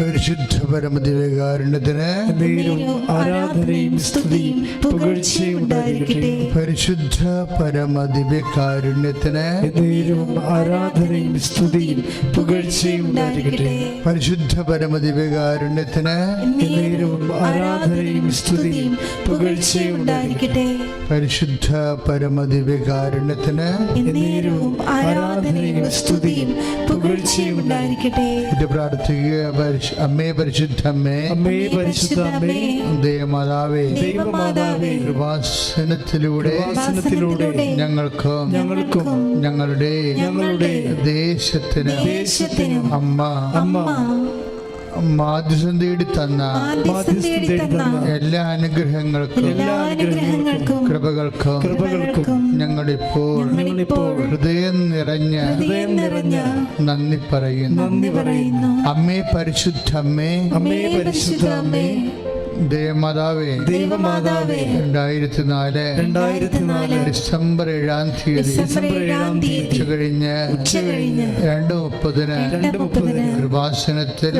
പരിശുദ്ധ പരമദിവകാരുണ്യത്തിന് നേരും ആരാധനയും സ്തുതിയും പുകഴ്ചയും ഉണ്ടായിരിക്കട്ടെ. പരിശുദ്ധ പരമദിവ്യകാരുണ്യത്തിന് ആരാധനയും സ്തുതിയും പുകഴ്ചയും ഉണ്ടായിരിക്കട്ടെ. പരിശുദ്ധ പരമദിവകാരുണ്യത്തിന് നേരും ആരാധനയും സ്തുതിയും പുകഴ്ചയും ഉണ്ടായിരിക്കട്ടെ. പരിശുദ്ധ പരമദിവ്യകാരുണ്യത്തിന് ആരാധനയും സ്തുതിയും പുകഴ്ചയും ഉണ്ടായിരിക്കട്ടെ. ഇത് പ്രാർത്ഥിക്കുക അമ്മേ പരിശുദ്ധ അമ്മേ അമ്മേ പരിശുദ്ധ അമ്മേ ദേവമാതാവേ ദൈവമാതാവേ. കൃപാസനത്തിലൂടെ വാസനത്തിലൂടെ ഞങ്ങൾക്കും ഞങ്ങൾക്കും ഞങ്ങളുടെ ഞങ്ങളുടെ ദേശത്തിന് ദേശത്തിന് അമ്മ. അമ്മ. മാധ്യസം തേടി തന്ന എല്ലാ അനുഗ്രഹങ്ങൾക്കും എല്ലാ അനുഗ്രഹങ്ങൾക്കും കൃപകൾക്കും കൃപകൾക്കും ഞങ്ങളിപ്പോൾ ഞങ്ങളിപ്പോൾ ഹൃദയം നിറഞ്ഞ ഹൃദയം നിറഞ്ഞ നന്ദി പറയുന്നു. നന്ദി പറയുന്നു. അമ്മേ പരിശുദ്ധ അമ്മേ അമ്മേ പരിശുദ്ധ അമ്മേ ദേവമാതാവേ ദേവമാതാവേ രണ്ടായിരത്തി നാല് രണ്ടായിരത്തി നാല് ഡിസംബർ ഏഴാം തീയതി ഡിസംബർ ഏഴാം തീയതി ഉച്ച കഴിഞ്ഞ് ഉച്ച കഴിഞ്ഞ് രണ്ട് മുപ്പതിന് രണ്ട് മുപ്പതിന് കൃപാസനത്തിൽ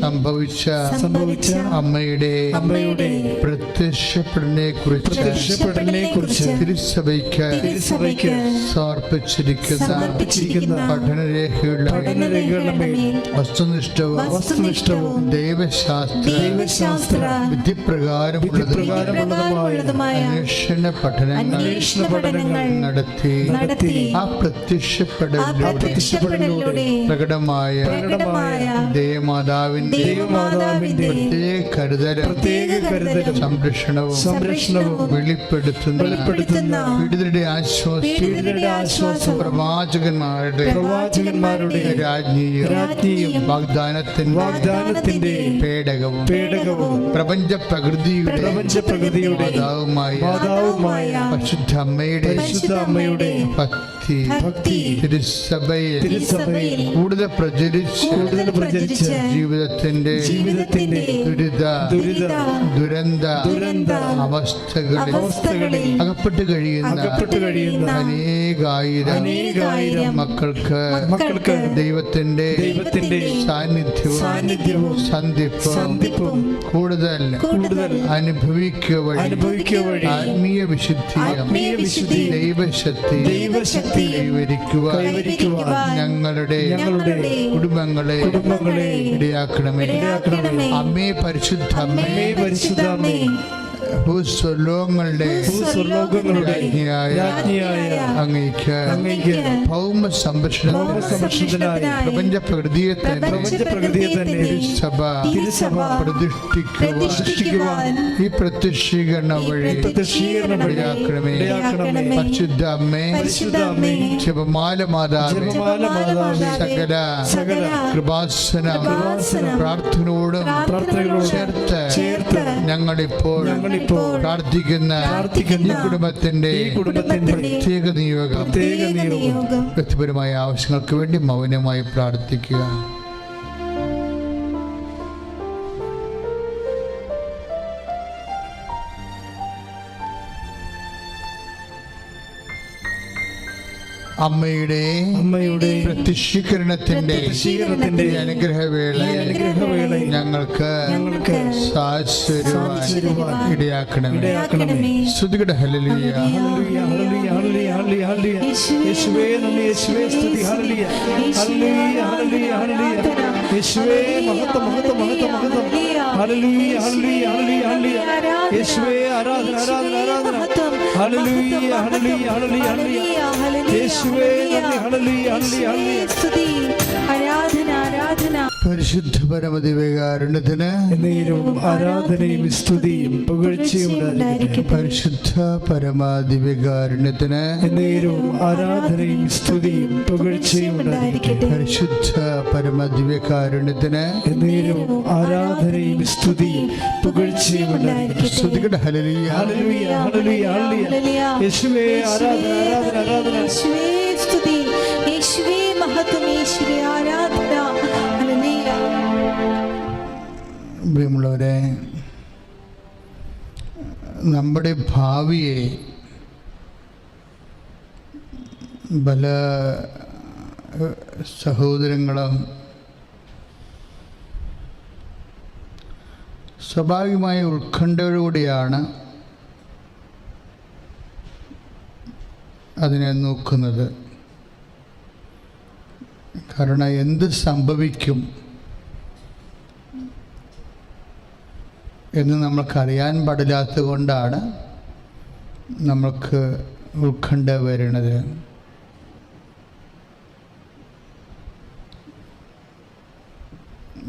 സംഭവിച്ച സംഭവിച്ച അമ്മയുടെ അമ്മയുടെ പ്രത്യക്ഷപ്പെടലിനെ കുറിച്ച് പ്രത്യക്ഷപ്പെടലിനെ കുറിച്ച് തിരുസഭയ്ക്ക് തിരുസഭയ്ക്ക് സമർപ്പിച്ചിരിക്കുന്ന പഠനരേഖകളുടെ മേൽ വസ്തുനിഷ്ഠവും വസ്തുനിഷ്ഠവും ദൈവശാസ്ത്ര ദൈവശാസ്ത്ര വിധിപ്രകാരം അന്വേഷണ പഠനങ്ങൾ പഠനങ്ങൾ നടത്തി നടത്തി ആ പ്രത്യക്ഷപ്പെടലിലൂടെ പ്രകടമായ ദേവമാതാവിന്റെ പ്രത്യേക കരുതലും പ്രത്യേക കരുതലും സംരക്ഷണവും സംരക്ഷണവും വെളിപ്പെടുത്തുന്ന വെളിപ്പെടുത്തുന്ന പീഡിതരുടെ ആശ്വാസം പീഡിതരുടെ പ്രവാചകന്മാരുടെ പ്രവാചകന്മാരുടെ രാജ്ഞിയും രാജ്ഞിയും വാഗ്ദാനത്തിന്റെ വാഗ്ദാനത്തിന്റെ പേടകവും പേടകവും പ്രപഞ്ച പ്രകൃതിയുടെ പ്രപഞ്ച പ്രകൃതിയുടെ മാതാവുമായ മാതാവുമായ പരിശുദ്ധ അമ്മയുടെ പരിശുദ്ധ അമ്മയുടെ ഭക്തി ഭക്തി തിരുസഭയിൽ തിരുസഭയിൽ കൂടുതൽ പ്രചരിച്ച് കൂടുതൽ പ്രചരിച്ച് ജീവിതത്തിന്റെ ജീവിതത്തിന്റെ ദുരിത ദുരിത ദുരന്ത ദുരന്ത അവസ്ഥകളിൽ അവസ്ഥകളിൽ അകപ്പെട്ട് കഴിയുന്ന അകപ്പെട്ട് കഴിയുന്ന അനേകായിരം അനേകായിരം മക്കൾക്ക് മക്കൾക്ക് ദൈവത്തിന്റെ ദൈവത്തിന്റെ സാന്നിധ്യവും സാന്നിധ്യവും സന്ധിപ്പും സന്ധിപ്പും കൂടുതൽ കൂടുതൽ അനുഭവിക്കുക വഴി അനുഭവിക്കുക വഴി ആത്മീയ വിശുദ്ധി ആത്മീയ വിശുദ്ധി ദൈവശക്തി ദൈവശക്തി കൈവരിക്കുക ഞങ്ങളുടെ ഞങ്ങളുടെ കുടുംബങ്ങളെ കുടുംബങ്ങളെ ഇടയാക്കണമേ. ഇടയാക്കണമേ. അമ്മേ പരിശുദ്ധ അമ്മേ. അമ്മേ പരിശുദ്ധ അമ്മേ. ഭൂസ്വലോകങ്ങളുടെ ഭൂസ്വർലോകങ്ങളുടെ രാജ്ഞിയായ അങ്ങേക്ക് അങ്ങേക്ക് ഭൗമ സംരക്ഷണ സംരക്ഷണത്തിനായി പ്രപഞ്ച പ്രകൃതിയെ തന്നെ പ്രപഞ്ച പ്രകൃതിയെ തന്നെ തിരുസഭ തിരുസഭ പ്രതിഷ്ഠിക്കുവാൻ ഈ പ്രത്യക്ഷീകരണ വഴി പ്രത്യക്ഷീകരണം വഴി ഇടയാക്കണമേ. ഇടയാക്കണമേ. പരിശുദ്ധ അമ്മേ പരിശുദ്ധ അമ്മേ. ജപമാല മാതാവേ സകല സകല കൃപാസന പ്രാർത്ഥനയോടും ചേർത്ത് ഞങ്ങളിപ്പോൾ പ്രാർത്ഥിക്കുന്ന പ്രാർത്ഥിക്കുന്ന ഈ കുടുംബത്തിന്റെ പ്രത്യേക നിയോഗം വ്യക്തിപരമായ ആവശ്യങ്ങൾക്ക് വേണ്ടി മൗനമായി പ്രാർത്ഥിക്കുക. അമ്മയുടെ അമ്മയുടെ പ്രത്യക്ഷീകരണത്തിന്റെ പ്രത്യക്ഷീകരണത്തിന്റെ അനുഗ്രഹവേള അനുഗ്രഹവേള ഞങ്ങൾക്ക് ഞങ്ങൾക്ക് സാധിച്ചുതരുവാൻ ഇടയാക്കണമേ. ഇടയാക്കണമേ. ശ്രുതികട hallelujah. Hallelujah, hallelujah, hallelujah, hallelujah, hallelujah. യേശുവേ നന്ദി യേശുവേ സ്തുതി ഹല്ലേലൂയ. Hallelujah hallelujah hallelujah. യേശുവേ മഹത്വം മഹത്വം മഹത്വം മഹത്വം. ഹല്ലേലൂയ ഹല്ലേലൂയ ഹല്ലേലൂയ ഹല്ലേലൂയ യേശുവേ ആരാധന ആരാധന ആരാധന. ആരാധന ആരാധന. പരിശുദ്ധ പരമദിവകാരുണ്യത്തിന് നേരും ആരാധനയും സ്തുതിയും പുകഴ്ചയും പരിശുദ്ധ പരമാദിവകാരുണ്യത്തിന് നേരും ആരാധനയും സ്തുതിയും പുകഴ്ചയും പരിശുദ്ധ പരമദിവകാരുണ്യത്തിന് നേരും ആരാധനയും സ്തുതിയും പുകഴ്ചയും. യേശുവേ ആരാധന ആരാധന ആരാധന. യേശുവേ സ്തുതി. യേശുവേ മഹത്വം. യേശുവേ ആരാധന. പ്രിയമുള്ളവരെ നമ്മുടെ ഭാവിയെ പല സഹോദരങ്ങളും സ്വാഭാവികമായ ഉത്കണ്ഠയോടുകൂടിയാണ് അതിനെ നോക്കുന്നത്. കാരണം എന്ത് സംഭവിക്കും എന്ന് നമ്മൾക്കറിയാൻ പാടില്ലാത്തത് കൊണ്ടാണ് നമ്മൾക്ക് ഉത്കണ്ഠ വരുന്നത്.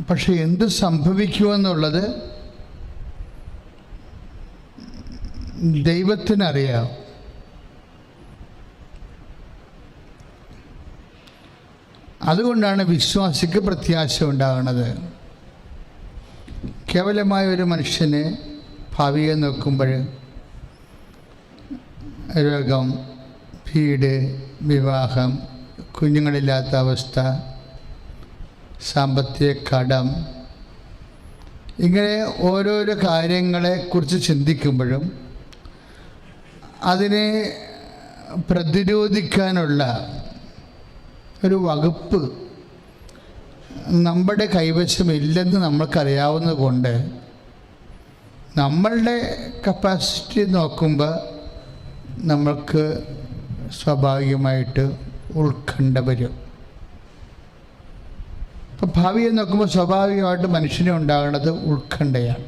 പക്ഷെ എന്ത് സംഭവിക്കുമെന്നുള്ളത് ദൈവത്തിനറിയാം. അതുകൊണ്ടാണ് വിശ്വാസിക്ക് പ്രത്യാശ ഉണ്ടാകുന്നത്. കേവലമായ ഒരു മനുഷ്യന് ഭാവിയെ നോക്കുമ്പോൾ രോഗം വീട് വിവാഹം കുഞ്ഞുങ്ങളില്ലാത്ത അവസ്ഥ സാമ്പത്തിക കടം ഇങ്ങനെ ഓരോരോ കാര്യങ്ങളെക്കുറിച്ച് ചിന്തിക്കുമ്പോഴും അതിനെ പ്രതിരോധിക്കാനുള്ള ഒരു വകുപ്പ് നമ്മുടെ കൈവശമില്ലെന്ന് നമ്മൾക്കറിയാവുന്നത് കൊണ്ട് നമ്മളുടെ കപ്പാസിറ്റി നോക്കുമ്പോൾ നമ്മൾക്ക് സ്വാഭാവികമായിട്ട് ഉത്കണ്ഠ വരും. അപ്പം ഭാവിയെ നോക്കുമ്പോൾ സ്വാഭാവികമായിട്ട് മനുഷ്യനെ ഉണ്ടാകുന്നത് ഉത്കണ്ഠയാണ്.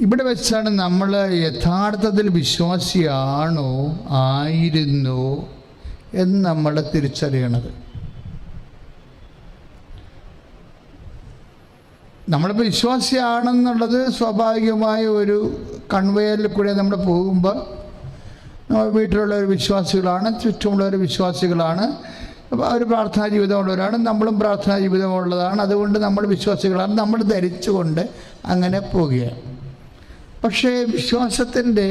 ഇവിടെ വെച്ചാണ് നമ്മൾ യഥാർത്ഥത്തിൽ വിശ്വാസിയാണോ ആയിരുന്നോ എന്ന് നമ്മൾ തിരിച്ചറിയണത്. നമ്മളിപ്പോൾ വിശ്വാസിയാണെന്നുള്ളത് സ്വാഭാവികമായ ഒരു കൺവെയറിൽ കൂടെ നമ്മൾ പോകുമ്പോൾ നമ്മൾ വീട്ടിലുള്ളവർ വിശ്വാസികളാണ് ചുറ്റുമുള്ളവർ വിശ്വാസികളാണ്. അപ്പോൾ അവർ പ്രാർത്ഥനാ ജീവിതമുള്ളവരാണ് നമ്മളും പ്രാർത്ഥനാ ജീവിതമുള്ളതാണ്. അതുകൊണ്ട് നമ്മൾ വിശ്വാസികളാണ് നമ്മൾ ധരിച്ചുകൊണ്ട് അങ്ങനെ പോകുകയാണ് പക്ഷേ വിശ്വാസത്തിന്റെ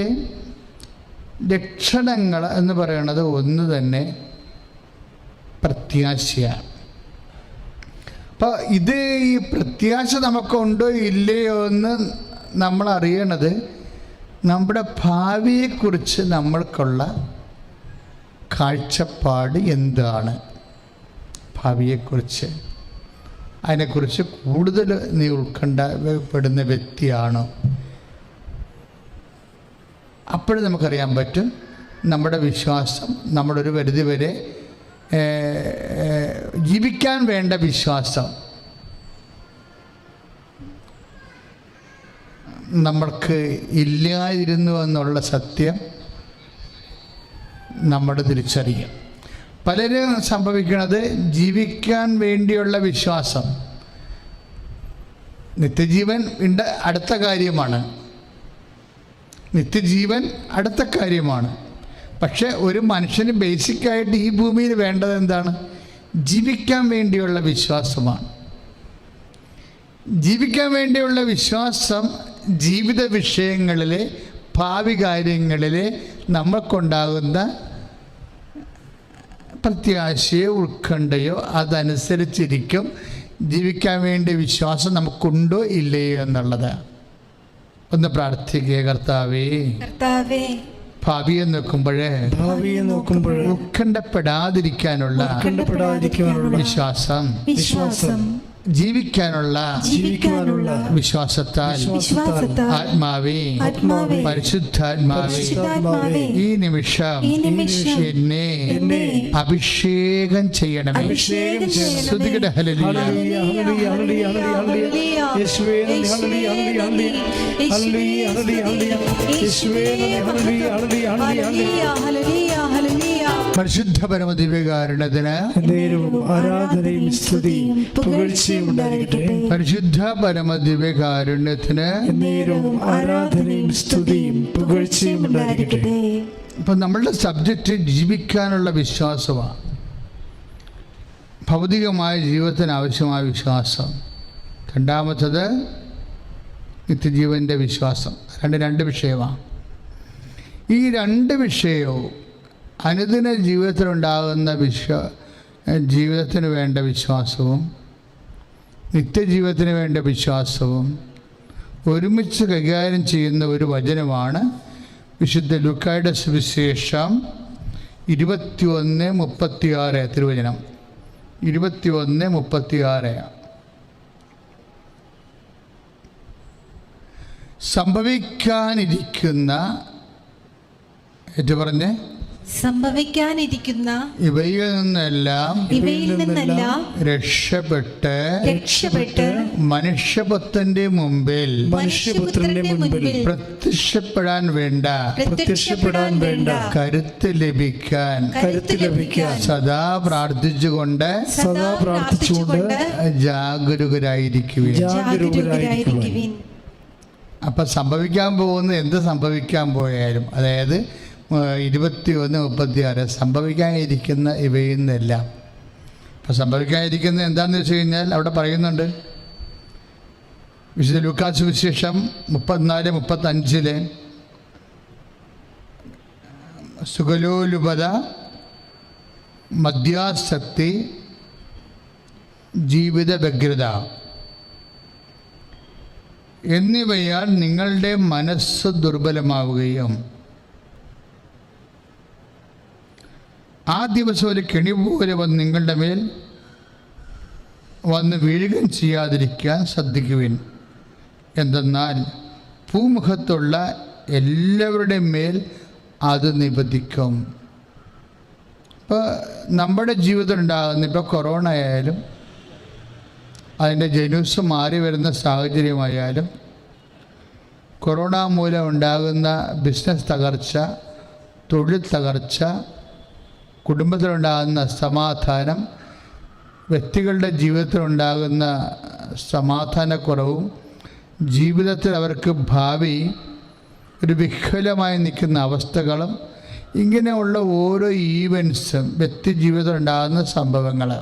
ലക്ഷണങ്ങൾ എന്ന് പറയുന്നത് ഒന്ന് തന്നെ പ്രത്യാശയാണ്. അപ്പോൾ ഇത് ഈ പ്രത്യാശ നമുക്കുണ്ടോ ഇല്ലയോ എന്ന് നമ്മൾ അറിയണത് നമ്മുടെ ഭാവിയെക്കുറിച്ച് നമ്മൾക്കുള്ള കാഴ്ചപ്പാട് എന്താണ്? ഭാവിയെക്കുറിച്ച്. അതിനെക്കുറിച്ച് കൂടുതൽ നീ ഉൾക്കണ്ടപ്പെടുന്ന വ്യക്തിയാണോ? അപ്പോഴും നമുക്കറിയാൻ പറ്റും നമ്മുടെ വിശ്വാസം നമ്മുടെ ഒരു പരിധി വരെ ജീവിക്കാൻ വേണ്ട വിശ്വാസം. നമ്മൾക്ക് ഇല്ലായിരുന്നു എന്നുള്ള സത്യം നമ്മൾ തിരിച്ചറിയാം. പലരും സംഭവിക്കുന്നത് ജീവിക്കാൻ വേണ്ടിയുള്ള വിശ്വാസം. നിത്യജീവൻ ഉണ്ട് അടുത്ത കാര്യമാണ്. നിത്യജീവൻ അടുത്ത കാര്യമാണ്. പക്ഷേ ഒരു മനുഷ്യന് ബേസിക്കായിട്ട് ഈ ഭൂമിയിൽ വേണ്ടത് എന്താണ്? ജീവിക്കാൻ വേണ്ടിയുള്ള വിശ്വാസമാണ്. ജീവിക്കാൻ വേണ്ടിയുള്ള വിശ്വാസം ജീവിത വിഷയങ്ങളിലെ ഭാവി കാര്യങ്ങളിലെ നമ്മൾക്കുണ്ടാകുന്ന പ്രത്യാശയോ ഉത്കണ്ഠയോ അതനുസരിച്ചിരിക്കും ജീവിക്കാൻ വേണ്ടി വിശ്വാസം നമുക്കുണ്ടോ ഇല്ലയോ എന്നുള്ളത്. ഒന്ന് പ്രാർത്ഥിക്കുക കർത്താവേ. കർത്താവേ ഭാവിയെ നോക്കുമ്പോഴേ ഭാവിയെ നോക്കുമ്പോൾ ഉത്കണ്ഠപ്പെടാതിരിക്കാനുള്ള ഉത്കണ്ഠപ്പെടാതിരിക്കാനുള്ള വിശ്വാസം. വിശ്വാസം. ജീവിക്കാനുള്ള ജീവിക്കാനുള്ള വിശ്വാസത്താൽ ആത്മാവേ പരിശുദ്ധാത്മാവേ ഈ നിമിഷം എന്നെ അഭിഷേകം ചെയ്യണമേ. അഭിഷേകം ചെയ്യണമേ. പരിശുദ്ധ പരമദിവ്യകാരണത്തിന് ആരാധനയും സ്തുതിയും പുകഴ്ചയും ഉണ്ടായിരിക്കട്ടെ. പരിശുദ്ധ പരമദിവ്യകാരുണ്യത്തിന് നേരവും ആരാധനയും സ്തുതിയും പുകഴ്ചയും ഉണ്ടായിരിക്കട്ടെ. ഇപ്പൊ നമ്മളുടെ സബ്ജക്റ്റ് ജീവിക്കാനുള്ള വിശ്വാസമാണ്. ഭൗതികമായ ജീവിതത്തിന് ആവശ്യമായ വിശ്വാസം. രണ്ടാമത്തത് നിത്യജീവന്റെ വിശ്വാസം. രണ്ട് രണ്ട് വിഷയമാണ്. ഈ രണ്ട് വിഷയവും അനുദിന ജീവിതത്തിലുണ്ടാകുന്ന വിശ്വ ജീവിതത്തിന് വേണ്ട വിശ്വാസവും നിത്യജീവിതത്തിന് വേണ്ട വിശ്വാസവും ഒരുമിച്ച് കൈകാര്യം ചെയ്യുന്ന ഒരു വചനമാണ് വിശുദ്ധ ലുക്കായുടെ സുവിശേഷം ഇരുപത്തിയൊന്ന് മുപ്പത്തിയാറ് തിരുവചനം. ഇരുപത്തിയൊന്ന് മുപ്പത്തിയാറ്. സംഭവിക്കാനിരിക്കുന്ന ഏറ്റു പറഞ്ഞ്? സംഭവിക്കാനിരിക്കുന്ന ഇവയിൽ നിന്നെല്ലാം ഇവയിൽ നിന്നെല്ലാം രക്ഷപ്പെട്ട് രക്ഷപ്പെട്ട് മനുഷ്യപുത്രന്റെ മുമ്പിൽ മനുഷ്യപുത്രന്റെ മുമ്പിൽ പ്രത്യക്ഷപ്പെടാൻ വേണ്ട പ്രത്യക്ഷപ്പെടാൻ വേണ്ട കരുത്ത് ലഭിക്കാൻ കരുത്ത് ലഭിക്കാൻ സദാ പ്രാർത്ഥിച്ചുകൊണ്ട് സദാ പ്രാർത്ഥിച്ചുകൊണ്ട് ജാഗരൂകരായിരിക്കുകയും ജാഗരൂകരായിരിക്കുവിൻ. അപ്പൊ സംഭവിക്കാൻ പോകുന്ന എന്ത് സംഭവിക്കാൻ പോയാലും അതായത് ഇരുപത്തി ഒന്ന് മുപ്പത്തി ആറ് സംഭവിക്കാനിരിക്കുന്ന ഇവയിൽ നിന്നെല്ലാം. അപ്പം സംഭവിക്കാനിരിക്കുന്ന എന്താണെന്ന് വെച്ച് കഴിഞ്ഞാൽ അവിടെ പറയുന്നുണ്ട്. വിശുദ്ധ ലൂക്കാസ് വിശേഷം മുപ്പത്തിനാല് മുപ്പത്തഞ്ചിൽ സുഗലോലുപത മദ്യാസക്തി ജീവിത വ്യഗ്രത എന്നിവയാൽ നിങ്ങളുടെ മനസ്സ് ദുർബലമാവുകയും ആ ദിവസം ഒരു കെണി പോലെ വന്ന് നിങ്ങളുടെ മേൽ വന്ന് വീഴുകയും ചെയ്യാതിരിക്കാൻ ശ്രദ്ധിക്കുവിൻ. എന്തെന്നാൽ ഭൂമുഖത്തുള്ള എല്ലാവരുടെ മേൽ അത് നിബന്ധിക്കും. ഇപ്പോൾ നമ്മുടെ ജീവിതം ഉണ്ടാകുന്ന ഇപ്പോൾ കൊറോണ ആയാലും അതിന്റെ ജനൂസ് മാറി വരുന്ന സാഹചര്യമായാലും കൊറോണ മൂലം ഉണ്ടാകുന്ന ബിസിനസ് തകർച്ച തൊഴിൽ തകർച്ച കുടുംബത്തിലുണ്ടാകുന്ന സമാധാനം വ്യക്തികളുടെ ജീവിതത്തിലുണ്ടാകുന്ന സമാധാനക്കുറവും ജീവിതത്തിൽ അവർക്ക് ഭാവി ഒരു വിഹ്വലമായി നിൽക്കുന്ന അവസ്ഥകളും ഇങ്ങനെയുള്ള ഓരോ ഈവൻസും വ്യക്തി ജീവിതത്തിൽ ഉണ്ടാകുന്ന സംഭവങ്ങൾ.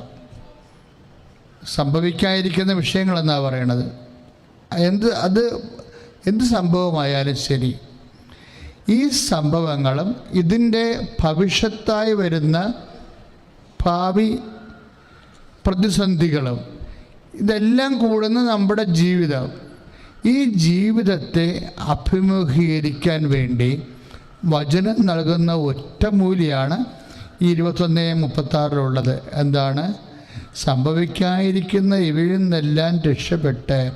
സംഭവിക്കാതിരിക്കുന്ന വിഷയങ്ങളെന്നാണ് പറയണത്? എന്ത് അത് എന്ത് സംഭവമായാലും ശരി. ഈ സംഭവങ്ങളും ഇതിന്റെ ഭവിഷ്യത്തായി വരുന്ന ഭാവി പ്രതിസന്ധികളും ഇതെല്ലാം കൂടുന്ന നമ്മുടെ ജീവിതം. ഈ ജീവിതത്തെ അഭിമുഖീകരിക്കാൻ വേണ്ടി വചനം നൽകുന്ന ഒറ്റമൂലിയാണ് ഈ ഇരുപത്തൊന്ന് മുപ്പത്താറിലുള്ളത് എന്താണ്? സംഭവിക്കാതിരിക്കുന്ന ഇവയിൽ നിന്നെല്ലാം രക്ഷപ്പെട്ട്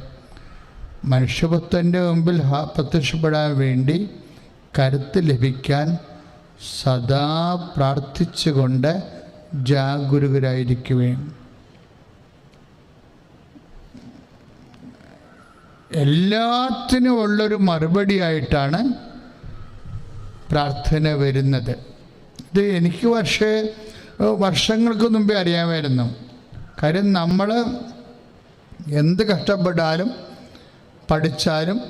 മനുഷ്യപുത്തന്റെ മുമ്പിൽ പ്രത്യക്ഷപ്പെടാൻ വേണ്ടി കരുത്ത് ലഭിക്കാൻ സദാ പ്രാർത്ഥിച്ചുകൊണ്ട് ജാഗരൂകരായിരിക്കുകയും എല്ലാത്തിനും ഉള്ളൊരു മറുപടിയായിട്ടാണ് പ്രാർത്ഥന വരുന്നത്. ഇത് എനിക്ക് പക്ഷേ വർഷങ്ങൾക്ക് മുമ്പേ അറിയാമായിരുന്നു. കാര്യം നമ്മൾ എന്ത് കഷ്ടപ്പെട്ടാലും പഠിച്ചാലും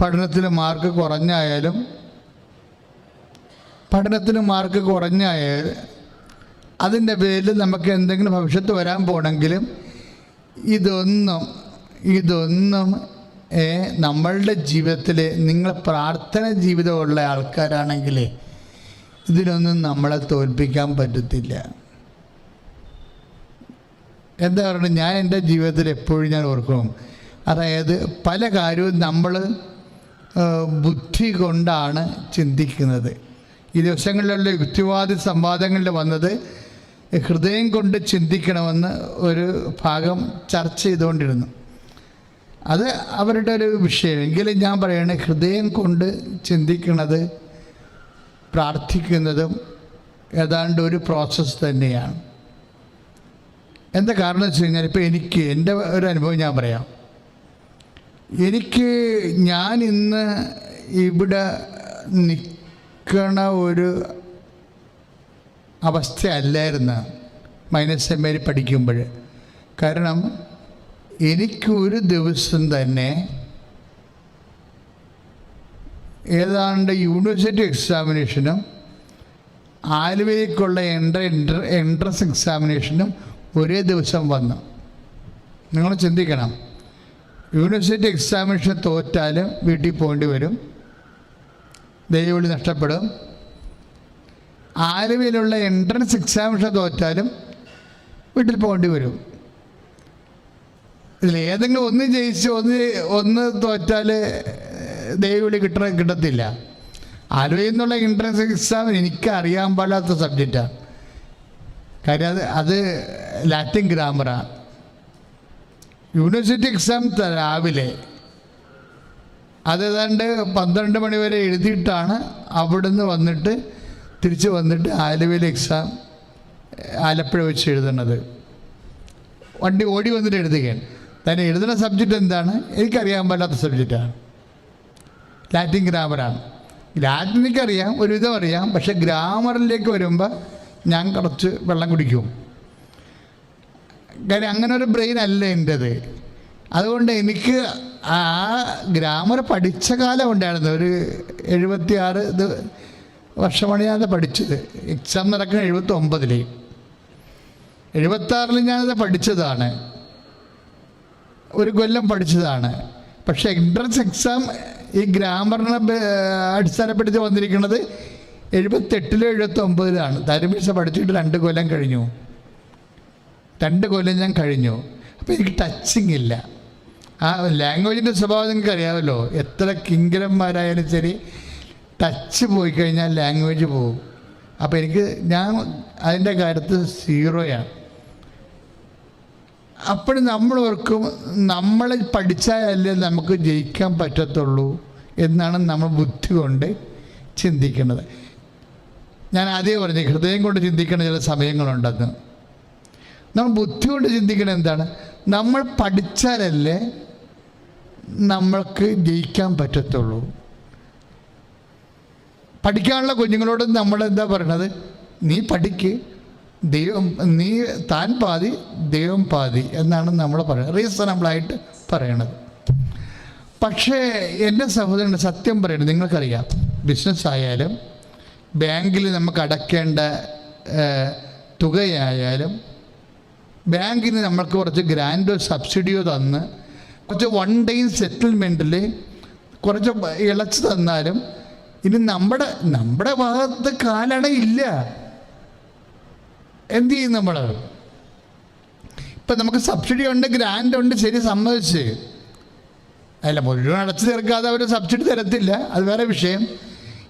പഠനത്തിൽ മാർക്ക് കുറഞ്ഞായാലും പഠനത്തിന് മാർക്ക് കുറഞ്ഞായാൽ അതിന്റെ പേരിൽ നമുക്ക് എന്തെങ്കിലും ഭവിഷ്യത്ത് വരാൻ പോണെങ്കിലും ഇതൊന്നും ഇതൊന്നും നമ്മളുടെ ജീവിതത്തിൽ നിങ്ങൾ പ്രാർത്ഥന ജീവിതമുള്ള ആൾക്കാരാണെങ്കിൽ ഇതിനൊന്നും നമ്മളെ തോൽപ്പിക്കാൻ പറ്റത്തില്ല. എന്താ പറയുക ഞാൻ എന്റെ ജീവിതത്തിൽ എപ്പോഴും ഞാൻ ഓർക്കും. അതായത് പല കാര്യവും നമ്മൾ ബുദ്ധി കൊണ്ടാണ് ചിന്തിക്കുന്നത്. ഈ ദിവസങ്ങളിലുള്ള യുക്തിവാദി സംവാദങ്ങളിൽ വന്നത് ഹൃദയം കൊണ്ട് ചിന്തിക്കണമെന്ന് ഒരു ഭാഗം ചർച്ച ചെയ്തുകൊണ്ടിരുന്നു. അത് അവരുടെ ഒരു വിഷയം. എങ്കിലും ഞാൻ പറയണേ ഹൃദയം കൊണ്ട് ചിന്തിക്കുന്നത് പ്രാർത്ഥിക്കുന്നതും ഏതാണ്ട് ഒരു പ്രോസസ്സ് തന്നെയാണ്. എന്താ കാരണം വെച്ച് കഴിഞ്ഞാൽ ഇപ്പോൾ എനിക്ക് എന്റെ ഒരു അനുഭവം ഞാൻ പറയാം. എനിക്ക് ഞാൻ ഇന്ന് ഇവിടെ നിൽക്കണ ഒരു അവസ്ഥയല്ലായിരുന്നു മൈനസ് എം എയിൽ പഠിക്കുമ്പോൾ. കാരണം എനിക്കൊരു ദിവസം തന്നെ ഏതാണ്ട് യൂണിവേഴ്സിറ്റി എക്സാമിനേഷനും ആലുവയിലേക്കുള്ള എൻട്ര എൻട്ര എൻട്രൻസ് എക്സാമിനേഷനും ഒരേ ദിവസം വന്നു. നിങ്ങൾ ചിന്തിക്കണം. യൂണിവേഴ്സിറ്റി എക്സാമിനേഷൻ തോറ്റാലും വീട്ടിൽ പോകേണ്ടി വരും. ദൈവവിളി നഷ്ടപ്പെടും. ആലുവയിലുള്ള എൻട്രൻസ് എക്സാമിനേഷൻ തോറ്റാലും വീട്ടിൽ പോകേണ്ടി വരും. ഇതിൽ ഏതെങ്കിലും ഒന്ന് ജയിച്ച് ഒന്ന് ഒന്ന് തോറ്റാൽ ദൈവവിളി കിട്ട കിട്ടത്തില്ല. ആലുവയിൽ നിന്നുള്ള എൻട്രൻസ് എക്സാം എനിക്ക് അറിയാൻ പാടാത്ത സബ്ജക്റ്റാണ് കാര്യം അത് അത് ലാറ്റിൻ ഗ്രാമറാണ് യൂണിവേഴ്സിറ്റി എക്സാം രാവിലെ. അതേതാണ്ട് പന്ത്രണ്ട് മണി വരെ എഴുതിയിട്ടാണ് അവിടുന്ന് വന്നിട്ട് തിരിച്ച് വന്നിട്ട് ആലുവയിൽ എക്സാം ആലപ്പുഴ വെച്ച് എഴുതുന്നത് വണ്ടി ഓടി വന്നിട്ട് എഴുതുകയാണ്. തന്നെ എഴുതുന്ന സബ്ജക്റ്റ് എന്താണ്? എനിക്കറിയാൻ പറ്റാത്ത സബ്ജക്റ്റാണ് ലാറ്റിൻ ഗ്രാമറാണ് ലാറ്റിൻ എനിക്കറിയാം ഒരുവിധം അറിയാം. പക്ഷെ ഗ്രാമറിലേക്ക് വരുമ്പോൾ ഞാൻ കുറച്ച് വെള്ളം കുടിക്കും. കാര്യം അങ്ങനെ ഒരു ബ്രെയിൻ അല്ല എന്റെത്. അതുകൊണ്ട് എനിക്ക് ആ ഗ്രാമർ പഠിച്ച കാലം ഉണ്ടായിരുന്നു. ഒരു എഴുപത്തി ആറ് ഇത് വർഷമാണ് ഞാനത് പഠിച്ചത്. എക്സാം നടക്കുന്ന എഴുപത്തി ഒമ്പതിൽ എഴുപത്താറിൽ ഞാനത് പഠിച്ചതാണ്. ഒരു കൊല്ലം പഠിച്ചതാണ്. പക്ഷേ എൻട്രൻസ് എക്സാം ഈ ഗ്രാമറിനെ അടിസ്ഥാനപ്പെടുത്തി വന്നിരിക്കുന്നത് എഴുപത്തെട്ടിലോ എഴുപത്തി ഒമ്പതിലാണ് തരുമിഷ പഠിച്ചിട്ട് രണ്ട് കൊല്ലം കഴിഞ്ഞു. രണ്ട് കൊല്ലം ഞാൻ കഴിഞ്ഞു. അപ്പോൾ എനിക്ക് ടച്ചിങ് ഇല്ല. ആ ലാംഗ്വേജിന്റെ സ്വഭാവം നിങ്ങൾക്ക് അറിയാമല്ലോ. എത്ര കിങ്കരന്മാരായാലും ശരി ടച്ച് പോയി കഴിഞ്ഞാൽ ലാംഗ്വേജ് പോകും അപ്പോൾ എനിക്ക് ഞാൻ അതിന്റെ കാര്യത്തിൽ സീറോയാണ് അപ്പോൾ നമ്മൾ ഓർക്കും നമ്മൾ പഠിച്ചാലല്ലേ നമുക്ക് ജയിക്കാൻ പറ്റത്തുള്ളൂ എന്നാണ് നമ്മൾ ബുദ്ധി കൊണ്ട് ചിന്തിക്കുന്നത്. ഞാൻ ആദ്യം പറഞ്ഞു ഹൃദയം കൊണ്ട് ചിന്തിക്കുന്ന ചില സമയങ്ങളുണ്ടെന്ന്. നമ്മൾ ബുദ്ധി കൊണ്ട് ചിന്തിക്കണം എന്താണ്? നമ്മൾ പഠിച്ചാലല്ലേ നമ്മൾക്ക് ജയിക്കാൻ പറ്റത്തുള്ളൂ. പഠിക്കാനുള്ള കുഞ്ഞുങ്ങളോട് നമ്മൾ എന്താ പറയണത്? നീ പഠിക്ക്. ദൈവം നീ താൻ പാതി ദൈവം പാതി എന്നാണ് നമ്മൾ പറയുന്നത് റീസണബിളായിട്ട് പറയണത്. പക്ഷേ എന്റെ സഹോദരൻ സത്യം പറയണം നിങ്ങൾക്കറിയാം. ബിസിനസ് ആയാലും ബാങ്കിൽ നമുക്ക് അടയ്ക്കേണ്ട തുകയായാലും ബാങ്കിന് നമ്മൾക്ക് കുറച്ച് ഗ്രാൻഡോ സബ്സിഡിയോ തന്ന് കുറച്ച് വൺ ഡേ സെറ്റിൽമെന്റിൽ കുറച്ച് ഇളച്ച് തന്നാലും ഇനി നമ്മുടെ നമ്മുടെ ഭാഗത്ത് കാലണയില്ല എന്ത് ചെയ്യും നമ്മൾ ഇപ്പം നമുക്ക് സബ്സിഡി ഉണ്ട് ഗ്രാൻഡ് ഉണ്ട് ശരി സമ്മതിച്ച്. അല്ല മുഴുവൻ അടച്ചു തീർക്കാതെ അവർ സബ്സിഡി തരത്തില്ല അത് വേറെ വിഷയം.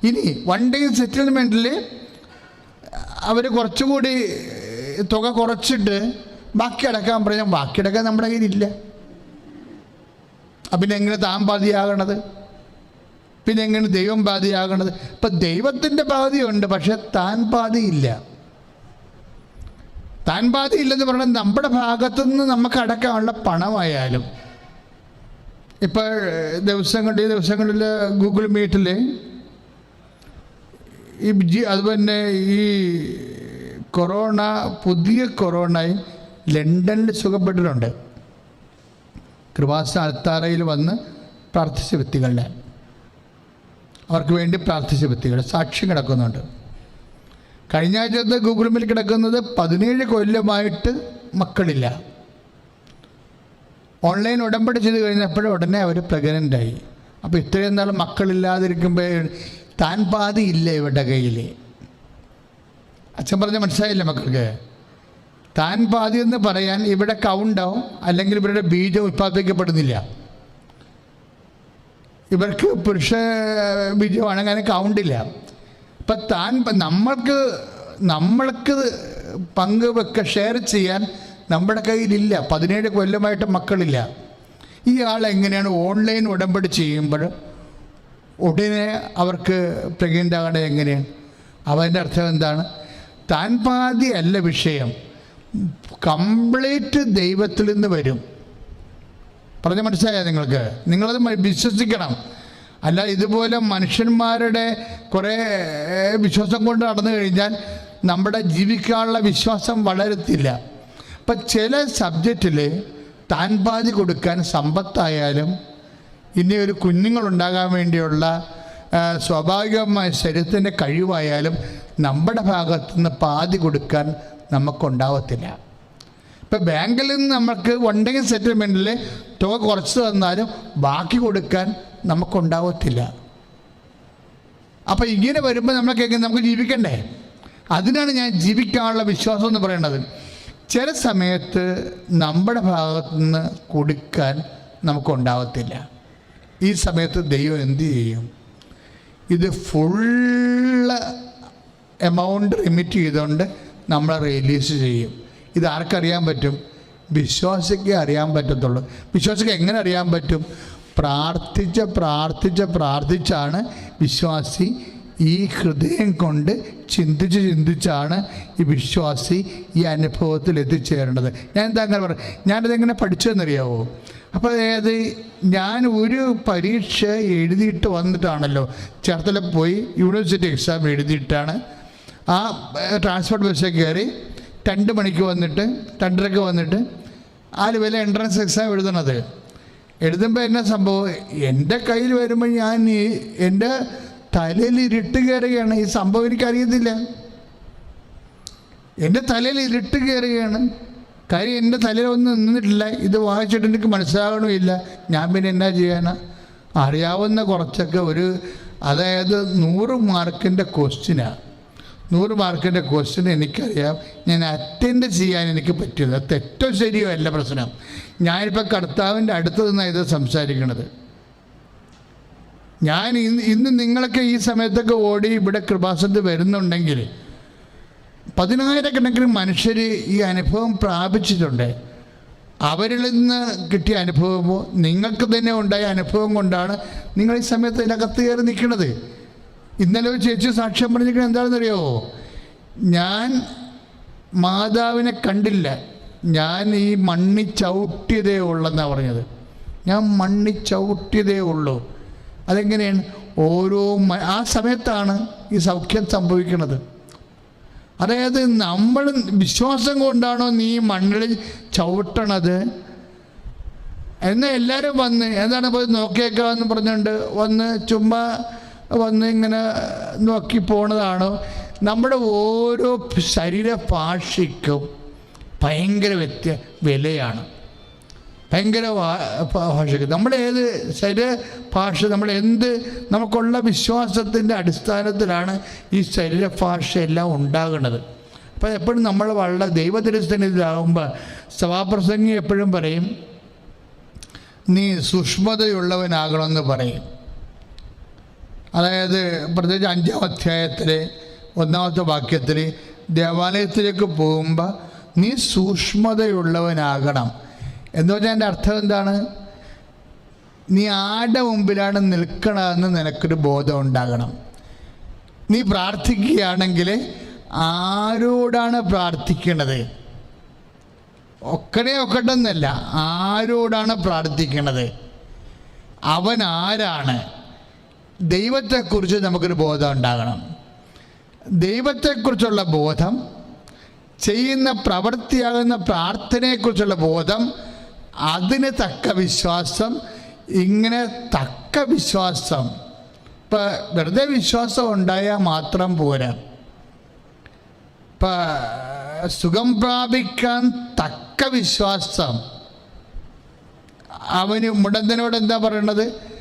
ഇനി വൺ ഡേ സെറ്റിൽമെന്റിൽ അവർ കുറച്ചുകൂടി തുക കുറച്ചിട്ട് ബാക്കി അടക്കാൻ പറഞ്ഞാൽ ബാക്കി അടക്കാൻ നമ്മുടെ കയ്യിലില്ല. പിന്നെ എങ്ങനെ താൻ ബാധിയാകണത് പിന്നെ എങ്ങനെ ദൈവം ബാധിയാകണത് ഇപ്പം ദൈവത്തിന്റെ ബാധിയുണ്ട് പക്ഷെ താൻ ബാധയില്ല താൻ ബാധയില്ലെന്ന് പറഞ്ഞാൽ നമ്മുടെ ഭാഗത്തു നിന്ന് നമുക്ക് അടക്കാനുള്ള പണമായാലും. ഇപ്പോൾ ദിവസങ്ങൾ ഈ ദിവസങ്ങളിൽ ഗൂഗിൾ മീറ്റിൽ ഈ അതുപോലെ ഈ കൊറോണ പുതിയ കൊറോണയും ലണ്ടനിൽ സുഖപ്പെട്ടിട്ടുണ്ട്. കൃപാസ അൽത്താറയിൽ വന്ന് പ്രാർത്ഥിച്ച വ്യക്തികളുടെ അവർക്ക് വേണ്ടി പ്രാർത്ഥിച്ച വ്യക്തികൾ സാക്ഷ്യം കിടക്കുന്നുണ്ട്. കഴിഞ്ഞ ആഴ്ചത്തെ ഗൂഗിൾ മിൽ കിടക്കുന്നത് പതിനേഴ് കൊല്ലമായിട്ട് മക്കളില്ല. ഓൺലൈൻ ഉടമ്പടി ചെയ്ത് കഴിഞ്ഞപ്പോൾ ഉടനെ അവർ പ്രഗ്നന്റായി. അപ്പോൾ ഇത്രയും നാൾ മക്കളില്ലാതിരിക്കുമ്പോൾ താൻ പാതി ഇല്ല ഇവരുടെ കയ്യിൽ? അച്ഛൻ പറഞ്ഞ മനസ്സിലായില്ല മക്കൾക്ക്? താൻ പാതി എന്ന് പറയാൻ ഇവിടെ കൗണ്ടോ അല്ലെങ്കിൽ ഇവരുടെ ബീജം ഉത്പാദിപ്പിക്കപ്പെടുന്നില്ല. ഇവർക്ക് പുരുഷ ബീജമാണ് അങ്ങനെ കൗണ്ടില്ല അപ്പം താൻ നമ്മൾക്ക് നമ്മൾക്ക് പങ്ക് വെക്ക ഷെയർ ചെയ്യാൻ നമ്മുടെ കയ്യിലില്ല. പതിനേഴ് കൊല്ലമായിട്ട് മക്കളില്ല. ഈ ആൾ എങ്ങനെയാണ് ഓൺലൈൻ ഉടമ്പടി ചെയ്യുമ്പോൾ ഉടനെ അവർക്ക് പ്രഗ്നന്റ് ആകണത് എങ്ങനെയാണ്? അവന്റെ അർത്ഥം എന്താണ്? താൻ അല്ല വിഷയം. കംപ്ലീറ്റ് ദൈവത്തിൽ നിന്ന് വരും. പറഞ്ഞ മനസ്സിലായ നിങ്ങൾക്ക്? നിങ്ങളത് വിശ്വസിക്കണം. അല്ല ഇതുപോലെ മനുഷ്യന്മാരുടെ കുറേ വിശ്വാസം കൊണ്ട് നടന്നു കഴിഞ്ഞാൽ നമ്മുടെ ജീവിക്കാനുള്ള വിശ്വാസം വളരത്തില്ല. അപ്പം ചില സബ്ജക്റ്റിൽ താൻ പാതി കൊടുക്കാൻ സമ്പത്തായാലും ഇനി ഒരു കുഞ്ഞുങ്ങളുണ്ടാകാൻ വേണ്ടിയുള്ള സ്വാഭാവികമായ ശരീരത്തിന്റെ കഴിവായാലും നമ്മുടെ ഭാഗത്തുനിന്ന് പാതി കൊടുക്കാൻ നമുക്കുണ്ടാവത്തില്ല. ഇപ്പം ബാങ്കിൽ നിന്ന് നമുക്ക് ഉണ്ടെങ്കിൽ സെറ്റിൽമെന്റിൽ തുക കുറച്ച് തന്നാലും ബാക്കി കൊടുക്കാൻ നമുക്കുണ്ടാവത്തില്ല. അപ്പോൾ ഇങ്ങനെ വരുമ്പോൾ നമ്മളൊക്കെ എങ്ങനെ നമുക്ക് ജീവിക്കണ്ടേ? അതിനാണ് ഞാൻ ജീവിക്കാനുള്ള വിശ്വാസം എന്ന് പറയുന്നത്. ചില സമയത്ത് നമ്മുടെ ഭാഗത്തു നിന്ന് കൊടുക്കാൻ നമുക്കുണ്ടാവത്തില്ല. ഈ സമയത്ത് ദൈവം എന്ത് ചെയ്യും? ഇത് ഫുള്ള് എമൗണ്ട് റിമിറ്റ് ചെയ്തുകൊണ്ട് നമ്മളെ റിലീസ് ചെയ്യും. ഇത് ആർക്കറിയാൻ പറ്റും? വിശ്വാസിക്ക് അറിയാൻ പറ്റത്തുള്ളൂ. വിശ്വാസിക്ക് എങ്ങനെ അറിയാൻ പറ്റും? പ്രാർത്ഥിച്ച് പ്രാർത്ഥിച്ച് പ്രാർത്ഥിച്ചാണ് വിശ്വാസി ഈ ഹൃദയം കൊണ്ട് ചിന്തിച്ച് ചിന്തിച്ചാണ് ഈ വിശ്വാസി ഈ അനുഭവത്തിൽ എത്തിച്ചേരേണ്ടത്. ഞാൻ എന്താ അങ്ങനെ പറഞ്ഞു ഞാനിതെങ്ങനെ പഠിച്ചതെന്നറിയാവോ? അപ്പോൾ അതായത് ഞാൻ ഒരു പരീക്ഷ എഴുതിയിട്ട് വന്നിട്ടാണല്ലോ. ചേർത്തല പോയി യൂണിവേഴ്സിറ്റി എക്സാം എഴുതിയിട്ടാണ് ആ ട്രാൻസ്പോർട്ട് ബസ്സിൽ കയറി രണ്ട് മണിക്ക് വന്നിട്ട് രണ്ടരക്ക് വന്നിട്ട് ആലുവയിലെ എൻട്രൻസ് എക്സാം എഴുതണത്. എഴുതുമ്പോൾ എന്നെ സംഭവം? എന്റെ കയ്യിൽ വരുമ്പോൾ ഞാൻ ഈ എന്റെ തലയിൽ ഇരുട്ട് കയറുകയാണ് ഈ സംഭവം എനിക്കറിയത്തില്ല. എന്റെ തലയിൽ ഇരുട്ട് കയറുകയാണ് കാര്യം എന്റെ തലയിൽ ഒന്നും നിന്നിട്ടില്ല. ഇത് വായിച്ചിട്ട് എനിക്ക് മനസ്സിലാകണമില്ല ഞാൻ പിന്നെ എന്നാ ചെയ്യാനാ? അറിയാവുന്ന കുറച്ചൊക്കെ ഒരു അതായത് നൂറ് മാർക്കിന്റെ ക്വസ്റ്റ്യനാണ് നൂറ് മാർക്കിന്റെ ക്വസ്റ്റ്യൻ എനിക്കറിയാം. ഞാൻ അറ്റൻഡ് ചെയ്യാൻ എനിക്ക് പറ്റില്ല. തെറ്റോ ശരിയോ അല്ല പ്രശ്നം. ഞാനിപ്പോൾ കർത്താവിന്റെ അടുത്ത് നിന്നാണ് ഇത് സംസാരിക്കുന്നത് ഞാൻ ഇന്ന് ഇന്ന് നിങ്ങളൊക്കെ ഈ സമയത്തൊക്കെ ഓടി ഇവിടെ കൃപാസനത്തിൽ വരുന്നുണ്ടെങ്കിൽ പതിനായിരക്കണക്കിന് മനുഷ്യർ ഈ അനുഭവം പ്രാപിച്ചിട്ടുണ്ട്. അവരിൽ നിന്ന് കിട്ടിയ അനുഭവമോ? നിങ്ങൾക്ക് തന്നെ ഉണ്ടായ അനുഭവം കൊണ്ടാണ് നിങ്ങൾ ഈ സമയത്ത് ഇതിനകത്ത് കയറി നിൽക്കുന്നത് ഇന്നലെ ഒരു ചേച്ചി സാക്ഷ്യം പറഞ്ഞിരിക്കുന്നത് എന്താണെന്നറിയോ? ഞാൻ മാതാവിനെ കണ്ടില്ല. ഞാൻ ഈ മണ്ണി ചവിട്ടിയതേ ഉള്ളെന്നാണ് പറഞ്ഞത്. ഞാൻ മണ്ണി ചവിട്ടിയതേ ഉള്ളൂ. അതെങ്ങനെയാണ്? ഓരോ ആ സമയത്താണ് ഈ സൗഖ്യം സംഭവിക്കുന്നത് അതായത് നമ്മൾ വിശ്വാസം കൊണ്ടാണോ നീ മണ്ണിൽ ചവിട്ടണത്? എന്നാൽ എല്ലാവരും വന്ന് എന്താണ് പോയി നോക്കിയേക്കാന്ന് പറഞ്ഞുകൊണ്ട് വന്ന് ചുമ്മാ വന്ന് ഇങ്ങനെ നോക്കി പോണതാണ്. നമ്മുടെ ഓരോ ശരീര ഭാഷയ്ക്കും ഭയങ്കര വ്യത്യ വിലയാണ്. ഭയങ്കര ഭാഷയ്ക്ക്. നമ്മളേത് ശരീര ഭാഷ നമ്മൾ എന്ത് നമുക്കുള്ള വിശ്വാസത്തിന്റെ അടിസ്ഥാനത്തിലാണ് ഈ ശരീര ഭാഷ എല്ലാം ഉണ്ടാകുന്നത്. അപ്പോൾ എപ്പോഴും നമ്മൾ വളരെ ദൈവതിരസ്ഥനിതാകുമ്പോൾ സഭാപ്രസംഗി എപ്പോഴും പറയും നീ സൂക്ഷ്മതയുള്ളവനാകണമെന്ന് പറയും. അതായത് പ്രത്യേകിച്ച് അഞ്ചാം അധ്യായത്തിലെ ഒന്നാമത്തെ വാക്യത്തിൽ ദേവാലയത്തിലേക്ക് പോകുമ്പോൾ നീ സൂക്ഷ്മതയുള്ളവനാകണം. എന്ന് പറഞ്ഞാൽ എന്റെ അർത്ഥം എന്താണ്? നീ ആരുടെ മുമ്പിലാണ് നിൽക്കണമെന്ന് നിനക്കൊരു ബോധം ഉണ്ടാകണം. നീ പ്രാർത്ഥിക്കുകയാണെങ്കിൽ ആരോടാണ് പ്രാർത്ഥിക്കണത്? ഒക്കടെ ഒക്കട്ടെന്നല്ല ആരോടാണ് പ്രാർത്ഥിക്കണത്? അവൻ ആരാണ് ദൈവത്തെക്കുറിച്ച് നമുക്കൊരു ബോധം ഉണ്ടാകണം. ദൈവത്തെക്കുറിച്ചുള്ള ബോധം ചെയ്യുന്ന പ്രവൃത്തിയാകുന്ന പ്രാർത്ഥനയെക്കുറിച്ചുള്ള ബോധം അതിന് തക്ക വിശ്വാസം ഇങ്ങനെ തക്ക വിശ്വാസം. ഇപ്പം വെറുതെ വിശ്വാസം ഉണ്ടായാൽ മാത്രം പോരാ. ഇപ്പം സുഖം പ്രാപിക്കാൻ തക്ക വിശ്വാസം. അവന് മുടന്തനോട് എന്താ പറയണത്?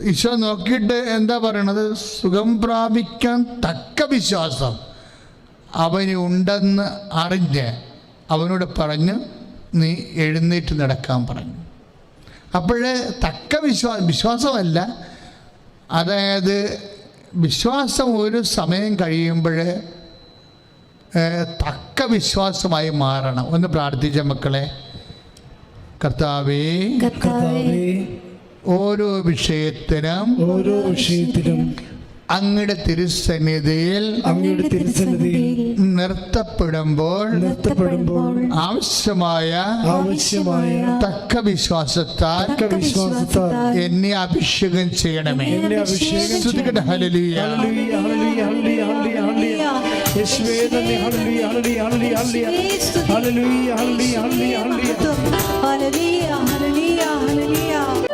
ഈശോ നോക്കിയിട്ട് എന്താ പറയണത്? സുഖം പ്രാപിക്കാൻ തക്ക വിശ്വാസം അവന് ഉണ്ടെന്ന് അറിഞ്ഞ് അവനോട് പറഞ്ഞു നീ എഴുന്നേറ്റ് നടക്കാൻ പറഞ്ഞു. അപ്പോഴേ തക്ക വിശ്വാ വിശ്വാസമല്ല. അതായത് വിശ്വാസം ഒരു സമയം കഴിയുമ്പോൾ തക്ക വിശ്വാസമായി മാറണം. ഒന്ന് പ്രാർത്ഥിച്ച മക്കളെ. കർത്താവേ. കർത്താവേ ഓരോ വിഷയത്തിനും ഓരോ വിഷയത്തിനും അങ്ങയുടെ തിരുസന്നിധിയിൽ അങ്ങയുടെ തിരുസന്നിധിയിൽ നിർത്തപ്പെടുമ്പോൾ നിർത്തപ്പെടുമ്പോൾ ആവശ്യമായ ആവശ്യമായ തക്ക വിശ്വാസത്താൽ വിശ്വാസത്താൽ എന്നെ അഭിഷേകം ചെയ്യണമേ. എന്നെ അഭിഷേകം ശ്രുതികട hallelujah. Hallelujah hallelujah hallelujah hallelujah യേശുവേ hallelujah hallelujah hallelujah. Hallelujah hallelujah hallelujah.